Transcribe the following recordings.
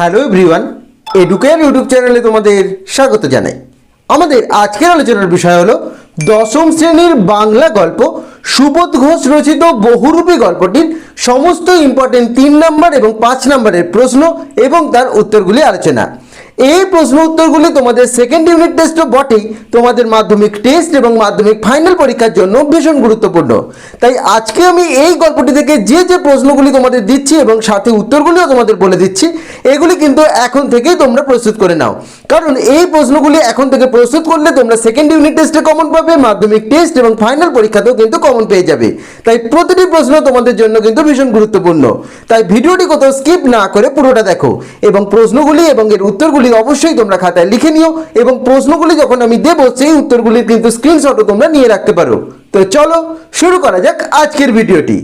Hello everyone educare YouTube চ্যানেলে তোমাদের স্বাগত জানাই। আমাদের আজকের আলোচনার বিষয় হলো দশম শ্রেণির বাংলা গল্প, সুবোধ ঘোষ রচিত বহুরূপী গল্পটির সমস্ত ইম্পর্টেন্ট তিন নাম্বার এবং পাঁচ নাম্বারের প্রশ্ন এবং তার উত্তরগুলি আলোচনা। এই প্রশ্ন উত্তরগুলি তোমাদের সেকেন্ড ইউনিট টেস্টও বটেই। তোমাদের মাধ্যমিক টেস্ট এবং মাধ্যমিক ফাইনাল পরীক্ষার জন্য ভীষণ গুরুত্বপূর্ণ। তাই আজকে আমি এই গল্পটি থেকে যে যে প্রশ্নগুলি তোমাদের দিচ্ছি এবং সাথে উত্তরগুলিও তোমাদের বলে দিচ্ছি, এগুলি কিন্তু এখন থেকেই তোমরা প্রস্তুত করে নাও। কারণ এই প্রশ্নগুলি এখন থেকে প্রস্তুত করলে তোমরা সেকেন্ড ইউনিট টেস্টে কমন পাবে, মাধ্যমিক টেস্ট এবং ফাইনাল পরীক্ষাতেও কিন্তু কমন পেয়ে যাবে। তাই প্রতিটি প্রশ্ন তোমাদের জন্য কিন্তু ভীষণ গুরুত্বপূর্ণ। তাই ভিডিওটি কোথাও স্কিপ না করে পুরোটা দেখো এবং প্রশ্নগুলি এবং এর উত্তরগুলি অবশ্যই তোমরা খাতায় লিখে নিও এবং প্রশ্নগুলি যখন আমি দেবো, সেই উত্তরগুলির কিন্তু স্ক্রিনশটও তোমরা নিয়ে রাখতে পারো। তো চলো, শুরু করা যাক আজকের ভিডিওটি।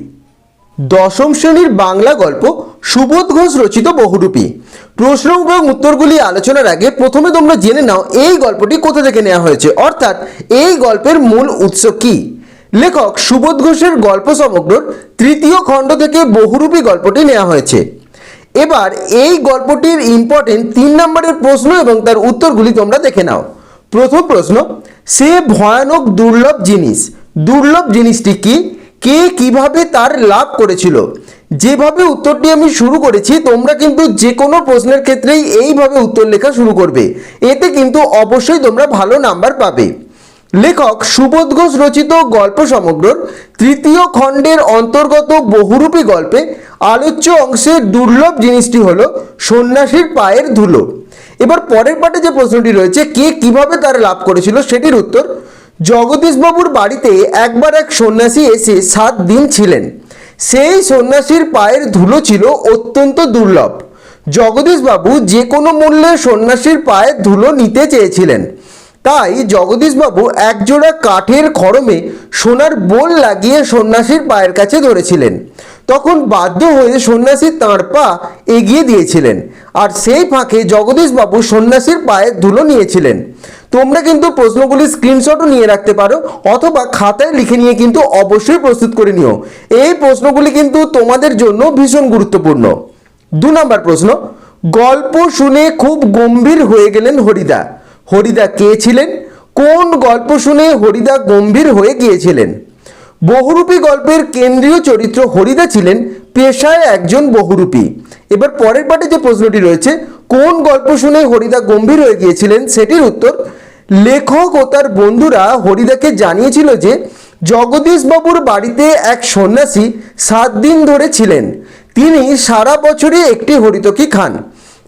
দশম শ্রেণির বাংলা গল্প, সুবোধ ঘোষ রচিত বহুরূপী। প্রশ্ন এবং উত্তরগুলি আলোচনার আগে প্রথমে তোমরা জেনে নাও, এই গল্পটি কোথা থেকে নেওয়া হয়েছে? অর্থাৎ, এই গল্পের মূল উৎস কি? লেখক সুবোধ ঘোষের গল্প সমগ্রর তৃতীয় খণ্ড থেকে বহুরূপী গল্পটি নেওয়া হয়েছে। এবার এই গল্পটির ইম্পর্টেন্ট তিন নম্বরের প্রশ্ন এবং তার উত্তরগুলি তোমরা দেখে নাও। প্রথম প্রশ্ন, সে ভয়ানক দুর্লভ জিনিস, দুর্লভ জিনিসটি কি? কে কীভাবে তার লাভ করেছিল? যেভাবে উত্তরটি আমি শুরু করেছি, তোমরা কিন্তু যে কোনো প্রশ্নের ক্ষেত্রেই এইভাবে উত্তর লেখা শুরু করবে। এতে কিন্তু অবশ্যই তোমরা ভালো নাম্বার পাবে। লেখক সুবোধ ঘোষ রচিত গল্প সমগ্রর তৃতীয় খণ্ডের অন্তর্গত বহুরূপী গল্পে আলোচ্য অংশের দুর্লভ জিনিসটি হল সন্ন্যাসীর পায়ের ধুলো। এবার পরের পাটে যে প্রশ্নটি রয়েছে, কে কীভাবে তার লাভ করেছিল সেটির উত্তর, জগদীশবাবুর বাড়িতে একবার এক সন্ন্যাসী এসে সাত দিন ছিলেন। সেই সন্ন্যাসীর পায়ের ধুলো ছিল অত্যন্ত দুর্লভ। জগদীশবাবু যে কোনো মূল্যে সন্ন্যাসীর পায়ের ধুলো নিতে চেয়েছিলেন। তাই জগদীশবাবু একজোড়া কাঠের খড়মে সোনার বোল লাগিয়ে সন্ন্যাসীর পায়ের কাছে ধরেছিলেন। তখন বাধ্য হয়ে সন্ন্যাসী তাঁর পা এগিয়ে দিয়েছিলেন আর সেই ফাঁকে জগদীশবাবু সন্ন্যাসীর পায়ের ধুলো নিয়েছিলেন। তোমরা কিন্তু প্রশ্নগুলি স্ক্রিনশটও নিয়ে রাখতে পারো অথবা খাতায় লিখে নিয়ে কিন্তু অবশ্যই প্রস্তুত করে নিও। এই প্রশ্নগুলি কিন্তু তোমাদের জন্য ভীষণ গুরুত্বপূর্ণ। দু নম্বর প্রশ্ন, গল্প শুনে খুব গম্ভীর হয়ে গেলেন হরিদা। হরিদা কে ছিলেন? কোন গল্প শুনে হরিদা গম্ভীর হয়ে গিয়েছিলেন? বহুরূপী গল্পের কেন্দ্রীয় চরিত্র হরিদা ছিলেন পেশায় একজন বহুরূপী। এবার পরের পাটে যে প্রশ্নটি রয়েছে, কোন গল্প শুনে হরিদা গম্ভীর হয়ে গিয়েছিলেন সেটির উত্তর, লেখক ও তার বন্ধুরা হরিদাকে জানিয়েছিল যে জগদীশবাবুর বাড়িতে এক সন্ন্যাসী সাত দিন ধরে ছিলেন। তিনি সারা বছরে একটি হরিতকি খান।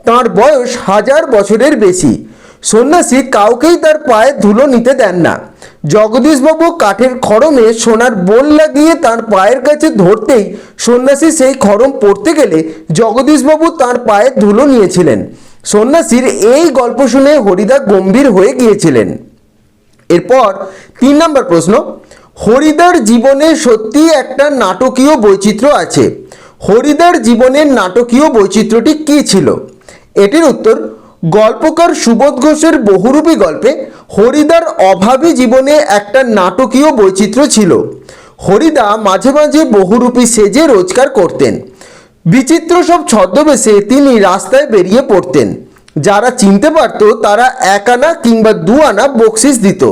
তার বয়স হাজার বছরের বেশি। সন্ন্যাসী কাউকেই তার পায়ে ধুলো নিতে দেন না। জগদীশবাবু কাঠের খড়মে সোনার বোল লাগিয়ে তার পায়ের কাছে ধরতেই সন্ন্যাসী সেই খড়ম পড়তে গেলে জগদীশবাবু তার পায়ে ধুলো নিয়েছিলেন। সন্ন্যাসীর এই গল্প শুনে হরিদা গম্ভীর হয়ে গিয়েছিলেন। এরপর তিন নম্বর প্রশ্ন, হরিদার জীবনে সত্যি একটা নাটকীয় বৈচিত্র্য আছে। হরিদার জীবনের নাটকীয় বৈচিত্র্যটি কী ছিল? এটির উত্তর গল্পকার সুবোধ ঘোষের বহুরূপী গল্পে হরিদার অভাবী জীবনে একটা নাটকীয় বৈচিত্র্য ছিল। হরিদা মাঝে মাঝে বহুরূপী সেজে রোজগার করতেন। বিচিত্র সব ছদ্মবেশে তিনি রাস্তায় বেরিয়ে পড়তেন। যারা চিনতে পারত তারা এক আনা কিংবা দু আনা বকশিস দিত।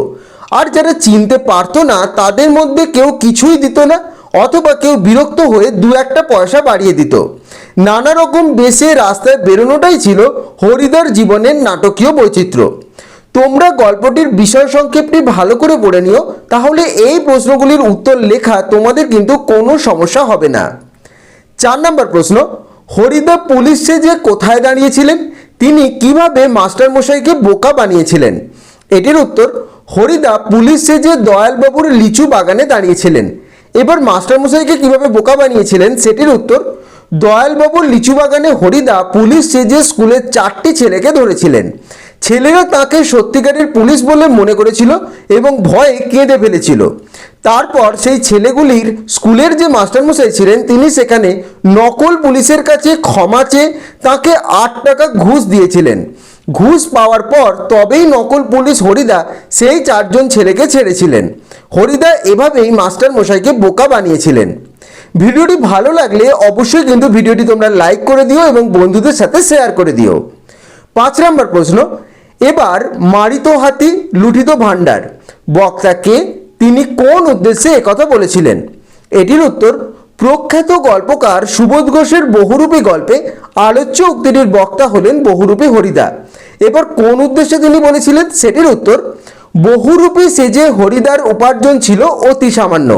আর যারা চিনতে পারতো না তাদের মধ্যে কেউ কিছুই দিত না, অথবা কেউ বিরক্ত হয়ে দু একটা পয়সা বাড়িয়ে দিত। নানা রকম বেশে রাস্তায় বেরোনোটাই ছিল হরিদার জীবনের নাটকীয় বৈচিত্র্য। তোমরা গল্পটির বিষয় সংক্ষেপটি ভালো করে পড়ে নিও, তাহলে এই প্রশ্নগুলির উত্তর লেখা তোমাদের কিন্তু কোনো সমস্যা হবে না। চার নম্বর প্রশ্ন, হরিদা পুলিশ যে কোথায় দাঁড়িয়েছিলেন? তিনি কীভাবে মাস্টারমশাইকে বোকা বানিয়েছিলেন? এটির উত্তর, হরিদা পুলিশ সেজে দয়ালবাবুর লিচু বাগানে দাঁড়িয়েছিলেন। এবার মাস্টারমশাইকে কীভাবে বোকা বানিয়েছিলেন সেটির উত্তর দয়ালবাবুর লিচু বাগানে হরিদা পুলিশ সেজে স্কুলের চারটি ছেলেকে ধরেছিলেন। ছেলেরা তাকে সত্যিকারের পুলিশ বলে মনে করেছিল এবং ভয়ে কেঁদে ফেলেছিল। তারপর সেই ছেলেগুলির স্কুলের যে মাস্টারমশাই ছিলেন, তিনি সেখানে নকল পুলিশের কাছে ক্ষমা চেয়ে তাকে আট টাকা ঘুষ দিয়েছিলেন। ঘুষ পাওয়ার পর তবেই নকল পুলিশ হরিদা সেই চারজন ছেলেকে ছেড়েছিলেন। হরিদা এভাবেই মাস্টার মশাইকে বোকা বানিয়েছিলেন। ভিডিওটি ভালো লাগলে অবশ্যই কিন্তু ভিডিওটি তোমরা লাইক করে দিও এবং বন্ধুদের সাথে শেয়ার করে দিও। পাঁচ নম্বর প্রশ্ন, এবার মারিত হাতি, লুঠিত ভাণ্ডার, বক্তাকে তিনি কোন উদ্দেশ্যে একথা বলেছিলেন? এটির উত্তর, প্রখ্যাত গল্পকার সুবোধ ঘোষের বহুরূপী গল্পে আলোচ্য উক্তিটির বক্তা হলেন বহুরূপী হরিদা। এবার কোন উদ্দেশ্যে তিনি বলেছিলেন? সেটির উত্তর বহুরূপী সেজে হরিদার উপার্জন ছিল অতি সামান্য।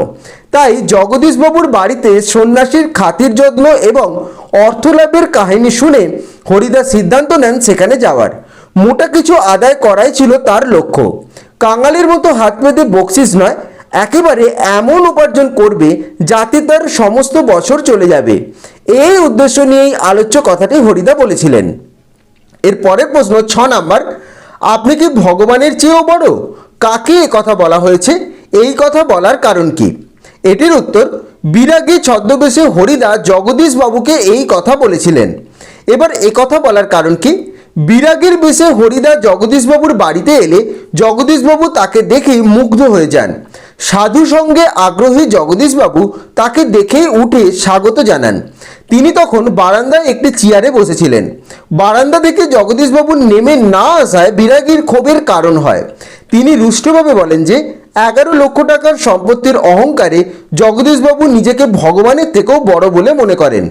তাই জগদীশবাবুর বাড়িতে সন্ন্যাসীর খাতির যত্ন এবং অর্থলাভের কাহিনী শুনে হরিদা সিদ্ধান্ত নেন সেখানে যাওয়ার। মোটা কিছু আদায় করাই ছিল তার লক্ষ্য। কাঙালের মতো হাত পেতে বকশিস নয়, একেবারে এমন উপার্জন করবে যাতে তার সমস্ত বছর চলে যাবে। এই উদ্দেশ্য নিয়েই আলোচ্য কথাটি হরিদা বলেছিলেন। এর পরের প্রশ্ন, ছ নাম্বার আপনি কি ভগবানের চেয়েও বড়? কাকে কথা বলা হয়েছে? এই কথা বলার কারণ কি? এটির উত্তর, বিরাগী ছদ্মবেশে হরিদা জগদীশ বাবুকে এই কথা বলেছিলেন। এবার এ কথা বলার কারণ কি? বিরাগের বেশে হরিদা জগদীশবাবুর বাড়িতে এলে জগদীশবাবু তাকে দেখেই মুগ্ধ হয়ে যান। সাধু সঙ্গে আগ্রহী জগদীশবাবু তাকে দেখেই উঠে স্বাগত জানান। তিনি তখন বারান্দায় একটি চেয়ারে বসেছিলেন। বারান্দা থেকে জগদীশবাবু নেমে না আসায় বিরাগীর ক্ষোভের কারণ হয়। তিনি রুষ্টভাবে বলেন যে, এগারো লক্ষ টাকার সম্পত্তির অহংকারে জগদীশবাবু নিজেকে ভগবানের থেকেও বড় বলে মনে করেন।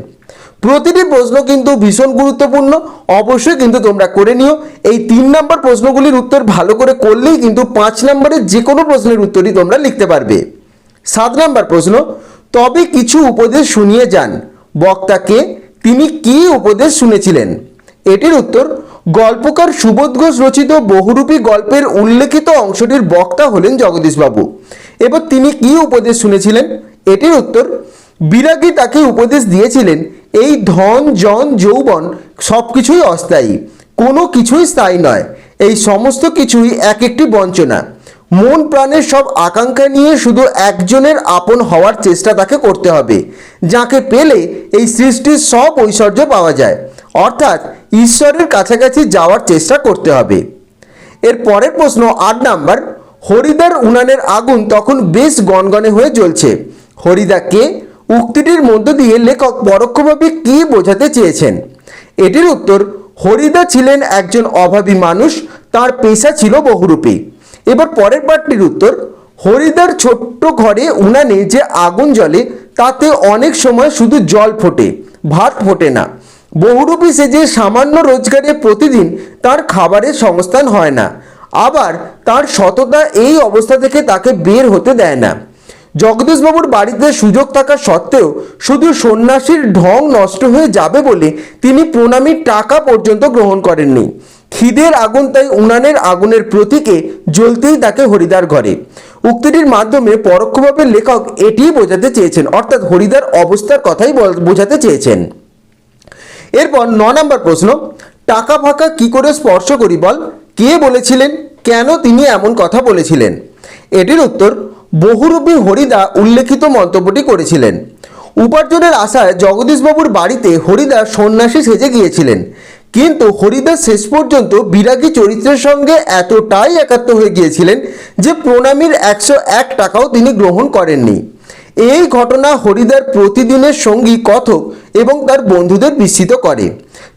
প্রতিটি প্রশ্ন কিন্তু ভীষণ গুরুত্বপূর্ণ। অবশ্যই কিন্তু তোমরা করে নিও। এই তিন নম্বর প্রশ্নগুলির উত্তর ভালো করে করলেই কিন্তু পাঁচ নম্বরের যে কোনো প্রশ্নের উত্তরই তোমরা লিখতে পারবে। সাত নম্বর প্রশ্ন, তবে কিছু উপদেশ শুনিয়ে যান। বক্তাকে তিনি কি উপদেশ শুনেছিলেন? এটির উত্তর, গল্পকার সুবোধ ঘোষ রচিত বহুরূপী গল্পের উল্লেখিত অংশটির বক্তা হলেন জগদীশবাবু। এবার তিনি কি উপদেশ শুনেছিলেন? এটির উত্তর, বিরাগী তাকে উপদেশ দিয়েছিলেন, এই ধন, জন, যৌবন সব কিছুই অস্থায়ী, কোনো কিছুই স্থায়ী নয়, এই সমস্ত কিছুই এক একটি বঞ্চনা। মন প্রাণের সব আকাঙ্ক্ষা নিয়ে শুধু একজনের আপন হওয়ার চেষ্টা তাকে করতে হবে, যাকে পেলে এই সৃষ্টির সব ঐশ্বর্য পাওয়া যায়। অর্থাৎ ঈশ্বরের কাছাকাছি যাওয়ার চেষ্টা করতে হবে। এর পরের প্রশ্ন আট নাম্বার হরিদার উনানের আগুন তখন বেশ গনগনে হয়ে জ্বলছে। হরিদাকে উক্তিটির মধ্য দিয়ে লেখক পরোক্ষভাবে কি বোঝাতে চেয়েছেন? এটির উত্তর, হরিদা ছিলেন একজন অভাবী মানুষ, তার পেশা ছিল বহুরূপী। এবার পরের পাঠটির উত্তর, হরিদার ছোট্ট ঘরে উনানে যে আগুন জ্বলে, তাতে অনেক সময় শুধু জল ফোটে, ভাত ফোটে না। বহুরূপী সে যে সামান্য রোজগারে প্রতিদিন তার খাবারের সংস্থান হয় না, আবার তার সততা এই অবস্থা থেকে তাকে বের হতে দেয় না। জগদীশবাবুর বাড়িতে সুযোগ থাকা সত্ত্বেও শুধু সন্ন্যাসীর ঢং নষ্ট হয়ে যাবে বলে তিনি প্রণামীর টাকা পর্যন্ত গ্রহণ করেননি। খিদের আগুন তাই উনানের আগুনের প্রতীকে জ্বলতেই তাকে হরিদার ঘরে। উক্তিটির মাধ্যমে পরোক্ষভাবে লেখক এটিই বোঝাতে চেয়েছেন, অর্থাৎ হরিদার অবস্থার কথাই বোঝাতে চেয়েছেন। এরপর ন নম্বর প্রশ্ন, টাকা ফাঁকা কি করে স্পর্শ করি বল? কে বলেছিলেন? কেন তিনি এমন কথা বলেছিলেন? এটির উত্তর, বহুরূপী হরিদা উল্লেখিত মন্তব্যটি করেছিলেন। উপার্জনের আশায় জগদীশবাবুর বাড়িতে হরিদা সন্ন্যাসী সেজে গিয়েছিলেন। কিন্তু হরিদা শেষ পর্যন্ত বিরাগী চরিত্রের সঙ্গে এতটাই একাত্ম হয়ে গিয়েছিলেন যে প্রণামীর একশো এক টাকাও তিনি গ্রহণ করেননি। এই ঘটনা হরিদার প্রতিদিনের সঙ্গী কথক এবং তার বন্ধুদের বিস্মিত করে।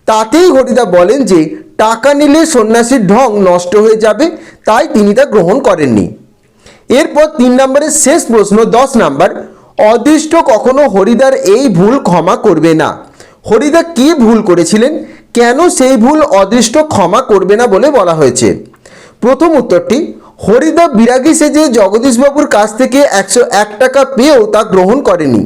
তাতেই হরিদা বলেন যে, টাকা নিলে সন্ন্যাসীর ঢং নষ্ট হয়ে যাবে, তাই তিনি তা গ্রহণ করেননি। এরপর তিন নম্বরের শেষ প্রশ্ন, দশ নাম্বার, অদৃষ্ট কখনো হরিদার এই ভুল ক্ষমা করবে না। হরিদা কি ভুল করেছিলেন? কেন সেই ভুল অদৃষ্ট ক্ষমা করবে না বলে বলা হয়েছে? প্রথম উত্তরটি, হরিদা বিরাগী সেজে জগদীশবাবুর কাছ থেকে একশো এক টাকা পেয়েও তা গ্রহণ করেনি,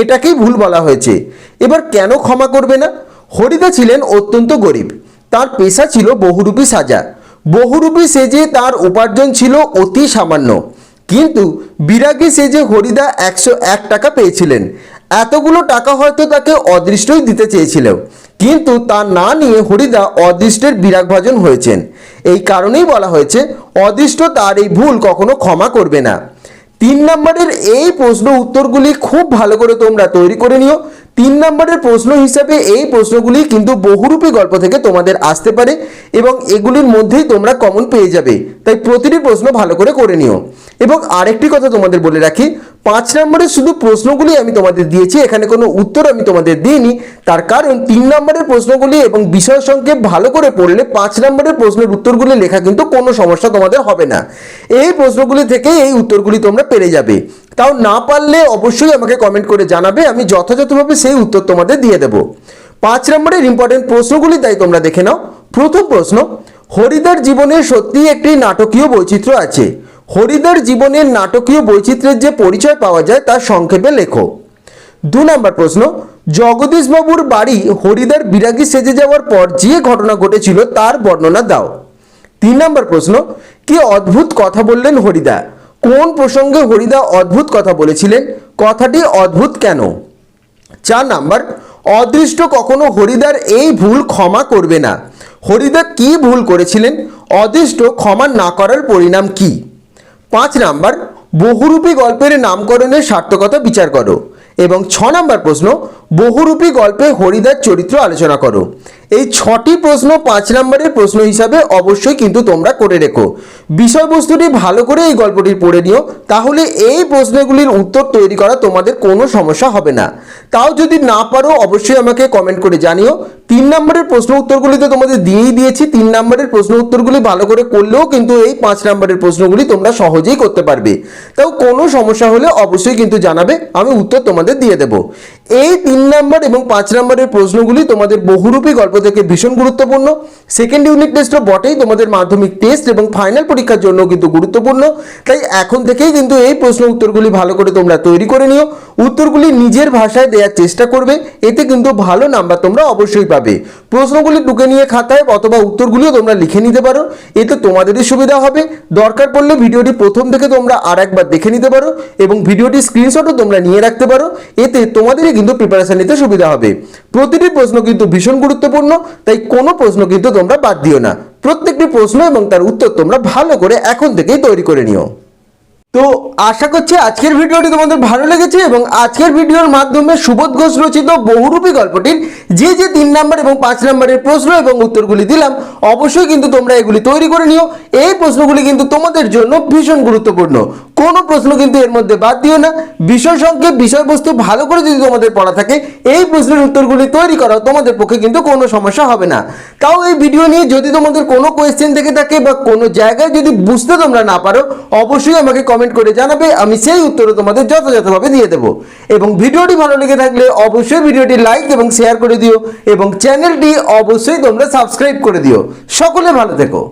এটাকেই ভুল বলা হয়েছে। এবার কেন ক্ষমা করবে না? হরিদা ছিলেন অত্যন্ত গরিব। তার পেশা ছিল বহুরূপী সাজা। বহুরূপী সেজে তার উপার্জন ছিল অতি সামান্য। কিন্তু বিরাগী সেজে হরিদা একশো এক টাকা পেয়েছিলেন। এতগুলো টাকা হয়তো তাকে অদৃষ্টই দিতে চেয়েছিল কিন্তু তা না নিয়ে হরিদা অদৃষ্টের বিরাগভাজন হয়েছেন। এই কারণেই বলা হয়েছে, অদৃষ্ট তার এই ভুল কখনো ক্ষমা করবে না। তিন নম্বরের এই প্রশ্ন উত্তরগুলি খুব ভালো করে তোমরা তৈরি করে নিও। তিন নম্বরের প্রশ্ন হিসাবে এই প্রশ্নগুলি কিন্তু বহুরূপী গল্প থেকে তোমাদের আসতে পারে এবং এগুলির মধ্যেই তোমরা কমন পেয়ে যাবে। তাই প্রতিটি প্রশ্ন ভালো করে করে নিও। এবং আরেকটি কথা তোমাদের বলে রাখি, পাঁচ নম্বরের শুধু প্রশ্নগুলি আমি তোমাদের দিয়েছি, এখানে কোনো উত্তর আমি তোমাদের দিইনি। তার কারণ তিন নম্বরের প্রশ্নগুলি এবং বিষয় সংক্ষেপ ভালো করে পড়লে পাঁচ নম্বরের প্রশ্নের উত্তরগুলি লেখা কিন্তু কোনো সমস্যা তোমাদের হবে না। এই প্রশ্নগুলি থেকে এই উত্তরগুলি তোমরা পেরে যাবে। তাও না পারলে অবশ্যই আমাকে কমেন্ট করে জানাবে। আমি যথাযথভাবে সেই উত্তর তোমাদের দিয়ে দেবো। পাঁচ নম্বরের ইম্পর্টেন্ট প্রশ্নগুলি তাই তোমরা দেখে নাও। প্রথম প্রশ্ন, হরিদার জীবনে সত্যি একটি নাটকীয় বৈচিত্র্য আছে। হরিদার জীবনের নাটকীয় বৈচিত্র্যের যে পরিচয় পাওয়া যায় তা সংক্ষেপে লেখো। দু নম্বর প্রশ্ন, জগদীশবাবুর বাড়ি হরিদার বিরাগী সেজে যাওয়ার পর যে ঘটনা ঘটেছিল তার বর্ণনা দাও। তিন নম্বর প্রশ্ন, কি অদ্ভুত কথা বললেন হরিদা? কোন প্রসঙ্গে হরিদা অদ্ভুত কথা বলেছিলেন? কথাটি অদ্ভুত কেন? চার নাম্বার, অদৃষ্ট কখনো হরিদার এই ভুল ক্ষমা করবে না। হরিদা কি ভুল করেছিলেন? অদৃষ্ট ক্ষমা না করার পরিণাম কি? পাঁচ নাম্বার, বহুরূপী গল্পের নামকরণের সার্থকতা বিচার করো। এবং ছ নম্বর প্রশ্ন, বহুরূপী গল্পে হরিদার চরিত্র আলোচনা করো। এই ছটি প্রশ্ন পাঁচ নম্বরের প্রশ্ন হিসাবে অবশ্যই কিন্তু তোমরা করে রেখো। বিষয়বস্তুটি ভালো করে এই গল্পটি পড়ে নিও, তাহলে এই প্রশ্নগুলির উত্তর তৈরি করা তোমাদের কোনো সমস্যা হবে না। তাও যদি না পারো, অবশ্যই আমাকে কমেন্ট করে জানিও। তিন নম্বরের প্রশ্ন উত্তরগুলি তো তোমাদের দিয়েই দিয়েছি, তিন নম্বরের প্রশ্ন উত্তরগুলি ভালো করে করলেও কিন্তু এই পাঁচ নম্বরের প্রশ্নগুলি তোমরা সহজেই করতে পারবে। তাও কোনো সমস্যা হলে অবশ্যই কিন্তু জানাবে, আমি উত্তর তোমাদের দিয়ে দেব। এই তিন নম্বর এবং পাঁচ নম্বরের প্রশ্নগুলি তোমাদের বহুরূপী গল্প থেকে ভীষণ গুরুত্বপূর্ণ। সেকেন্ড ইউনিট টেস্টও বটেই, তোমাদের মাধ্যমিক টেস্ট এবং ফাইনাল পরীক্ষার জন্য কিন্তু গুরুত্বপূর্ণ। তাই এখন থেকেই কিন্তু এই প্রশ্ন উত্তরগুলি ভালো করে তোমরা তৈরি করে নিও। উত্তরগুলি নিজের ভাষায় দেওয়ার চেষ্টা করবে, এতে কিন্তু ভালো নাম্বার তোমরা অবশ্যই পাবে। প্রশ্নগুলি টুকে নিয়ে খাতায় অথবা উত্তরগুলিও তোমরা লিখে নিতে পারো, এতে তোমাদেরই সুবিধা হবে। দরকার পড়লে ভিডিওটি প্রথম থেকে তোমরা আর একবার দেখে নিতে পারো এবং ভিডিওটি স্ক্রিনশটও তোমরা নিয়ে রাখতে পারো, এতে তোমাদেরই কিন্তু প্রিপারেশন নিতে সুবিধা হবে। প্রতিটি প্রশ্ন কিন্তু ভীষণ গুরুত্বপূর্ণ, তাই কোনো প্রশ্ন কিন্তু তোমরা বাদ দিও না। প্রত্যেকটি প্রশ্ন এবং তার উত্তর তোমরা ভালো করে এখন থেকেই তৈরি করে নিও। তো আশা করছি আজকের ভিডিওটি তোমাদের ভালো লেগেছে এবং আজকের ভিডিওর মাধ্যমে সুবোধ ঘোষ রচিত বহুরূপী গল্পটির যে যে তিন নাম্বার এবং পাঁচ নাম্বারের প্রশ্ন এবং উত্তরগুলি দিলাম, অবশ্যই কিন্তু তোমরা এগুলি তৈরি করে নিও। এই প্রশ্নগুলি কিন্তু তোমাদের জন্য ভীষণ গুরুত্বপূর্ণ। কোনো প্রশ্ন কিন্তু এর মধ্যে বাদ দিও না। বিষয় সংক্ষেপ, বিষয়বস্তু ভালো করে যদি তোমাদের পড়া থাকে, এই প্রশ্নের উত্তরগুলি তৈরি করা, তোমাদের পক্ষে কিন্তু কোনো সমস্যা হবে না। তাও এই ভিডিও নিয়ে যদি তোমাদের কোনো কোয়েশ্চেন থেকে থাকে বা কোনো জায়গায় যদি বুঝতে তোমরা না পারো, অবশ্যই আমাকে কমেন্ট করে জানাবে, আমি সেই উত্তরও তোমাদের যথাযথভাবে দিয়ে দেবো। এবং ভিডিওটি ভালো লেগে থাকলে অবশ্যই ভিডিওটি লাইক এবং শেয়ার করে দিও, এবং চ্যানেলটি অবশ্যই তোমরা সাবস্ক্রাইব করে দিও। সকলে ভালো থেকো।